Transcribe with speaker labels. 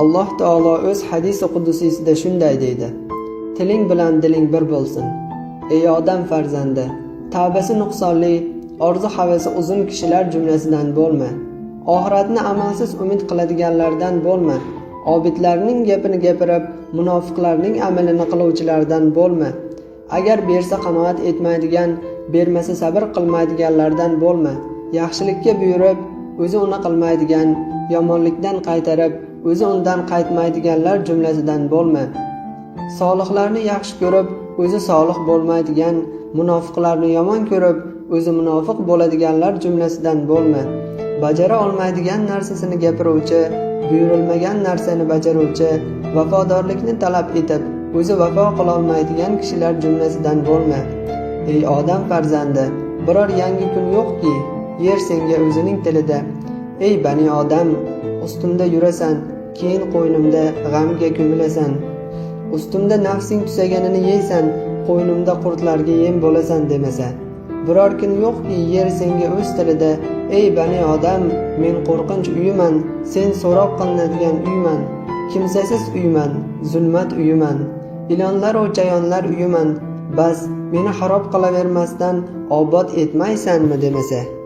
Speaker 1: alloh taolo o'z hadisi qudusiysida shunday deydi. Tiling bilan diling bir bo'lsin. Ey odam farzandi tavbasi nuqsonli orzu havasi uzun kishilar jumlasidan bo'lma. Oxiratni amalsiz umid qiladiganlardan bo'lma. Obidlarning gapini gapirib munofiqlarning amalini qiluvchilardan bo'lma. Agar bersa qanoat etmaydigan bermasa sabr qilmaydiganlardan bo'lma. Yaxshilikka buyurib o'zi uni qilmaydigan yomonlikdan qaytarib o'zi undan qaytmaydiganlar jumlasidan bo'lma. Solihlarni yaxshi ko'rib o'zi solih bo'lmaydigan munofiqlarni yomon ko'rib o'zi munofiq bo'ladiganlar jumlasidan bo'lma. Bajara olmaydigan narsasini gapiruvchi buyurilmagan narsani bajaruvchi vafodorlikni talab etib o'zi vafo qilolmaydigan kishilar jumlasidan bo'lma. Ey odam farzandi biror yangi kun yo'qki yer senga o'zining tilida. Ey bani odam ustimda yurasan keyin qo'ynimda g'amga ko'milasan ustimda nafsing tusaganini yeysan qo'ynimda qurtlarga yem bo'lasan demasa biror kun yo'qki yer senga o'z tilida ey bani odam men qo'rqinch uyiman sen so'roq qilinadigan uyman kimsasiz uyman zulmat uyiman ilonlaru chayonlar uyiman bas meni xarob qilavermasdan obod etmaysanmi? demasa.